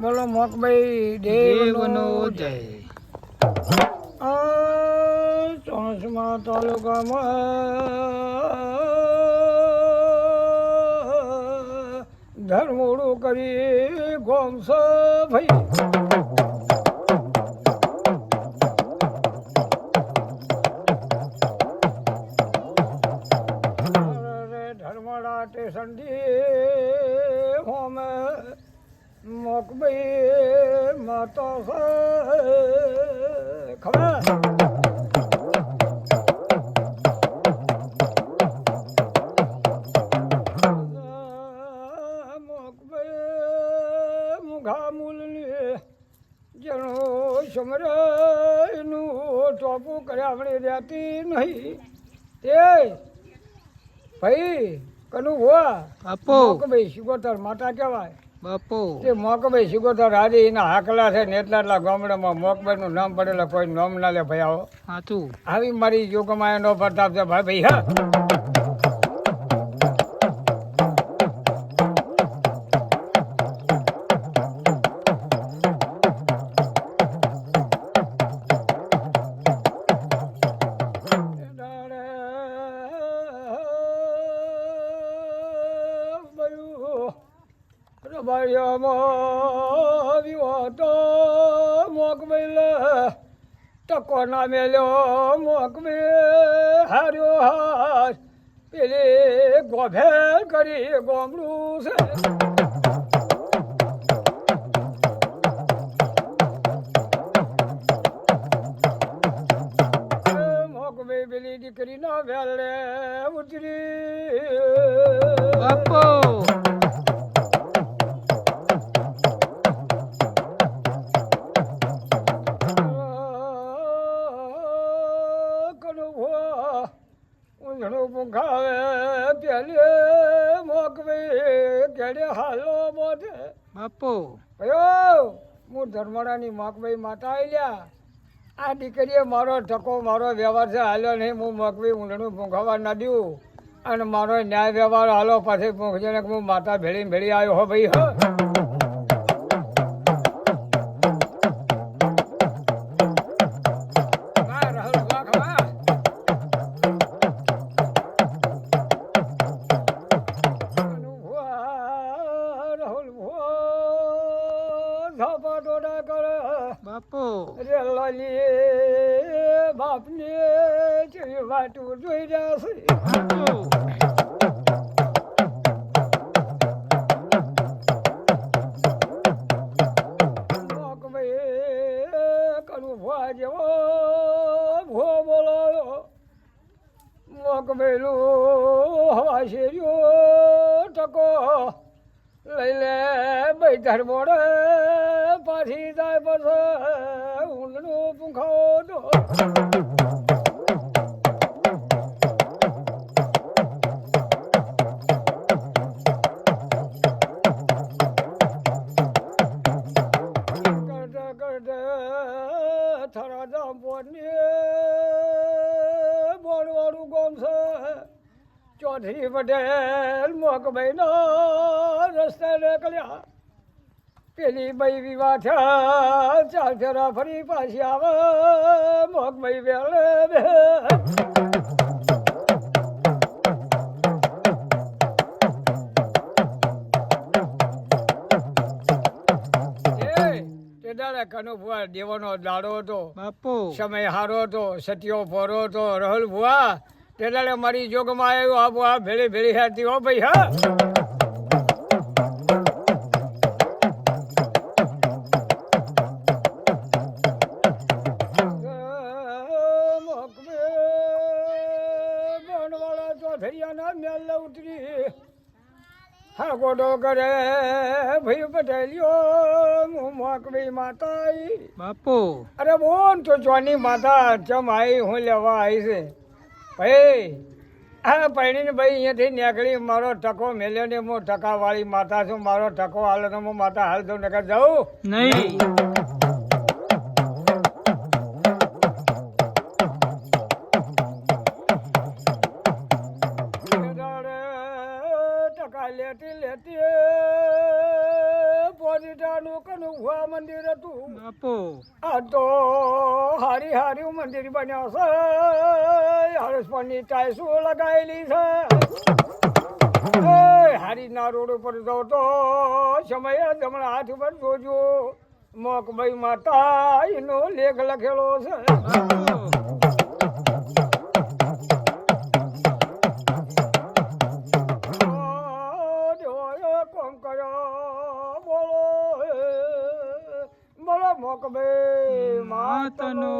બોલો મોકભાઈ દેવનો જય. ચોસમા તાલુકામાં ધર્મોડું કરી ગોમસ ભાઈ ધર્મડા છે ખબર? સમરનું ટોપું કર્યા આપણે રહેતી નહીં. તે ભાઈ કનું હોવા બાપો મોકભાઈ સિગોતર માતા કહેવાય. બાપો. તે મોકભાઈ સુગોતર આજે એના હાકલા છે ને એટલા એટલા ગામડામાં મોકભાઈ નું નામ પડેલા કોઈ નામ ના લે ભાઈ આવો. સાચું આવી મારી યોગમાં એનો પ્રતાપ છે ભાઈ ભાઈ હા. ટકો ના મેલ્યો મોકવે હાર્યો હાર પેલી ગોભેર કરી ગોમડું છે. દીકરી ના વેલે ઉતરી. બાપો! ઊંધણું પૂંખાવે પેલે મોકવે કેડે હાલો મોઢે બાપો. કયો હું ધર્મડાની મોકભાઈ માતા આવ્યા આ દીકરીએ મારો ટકો મારો વ્યવહાર છે હાલ્યો નહીં. હું મોકવી ઊંધણું ભૂંખાવા ના દઉં. અને મારો ન્યાય વ્યવહાર હાલો પાછી પૂંખજે હું માતા ભેળી ભેળી આવ્યો હો ભાઈ હ. બાપો. રે લાલી, બાપને જેવી વાટું જોઈ રહ્યા છે. મોકભાઈનું હવા શેર્યો ટકો લઈ લે બૈધર મોડે. પાછી જાય પછી ઊંડનું કરતા થરા જામપોરની બોલવાળું ગામ છે. મોકભાઈના રસ્તે નીકળ્યા. પેલી બઈ વિવાહ ચાલ ફેરા ફરી પાછી આવે વેળે એ, તે દાડે કનુ ભુવા દેવાનો દાડો હતો બાપો. સમય હારો હતો સતિયો ફોરો હતો રહુલ ભુવા તે દાડે મારી જોગમાં આવ્યો આ ભુવા ભેળી ભેળી હતી હો ભાઈ હા. ચોધરિયાના મેલ ઉતરી. હા ગોડો કરે ભાઈ પટેલિયો હું મોકવી માતા બાપુ. અરે બોન તો જોની માતા ચમ આવી હું લેવા આવી છે. ભાઈ હા પૈણીને ભાઈ અહીંયાથી નીકળી મારો ટકો મેલ્યો ને હું ટકાવાળી માતા છું મારો ટકો હાલ તો હું માતા હાલ દઉં નકર જાઉં. નહીં. લેટી લેતી લેતી પોરી ઈટાનું કનું હુવા મંદિર હતું. બાપુ. આ તો હારી હારી મંદિર બન્યા છે. હરસપણની ટાઈસો લગાવેલી છે. હારીના રોડ ઉપર જાઓ તો સમયે જમણા હાથ ઉપર જોજો. મોકભાઈ માતા એનો લેખ લખેલો છે. માતનો માતાનો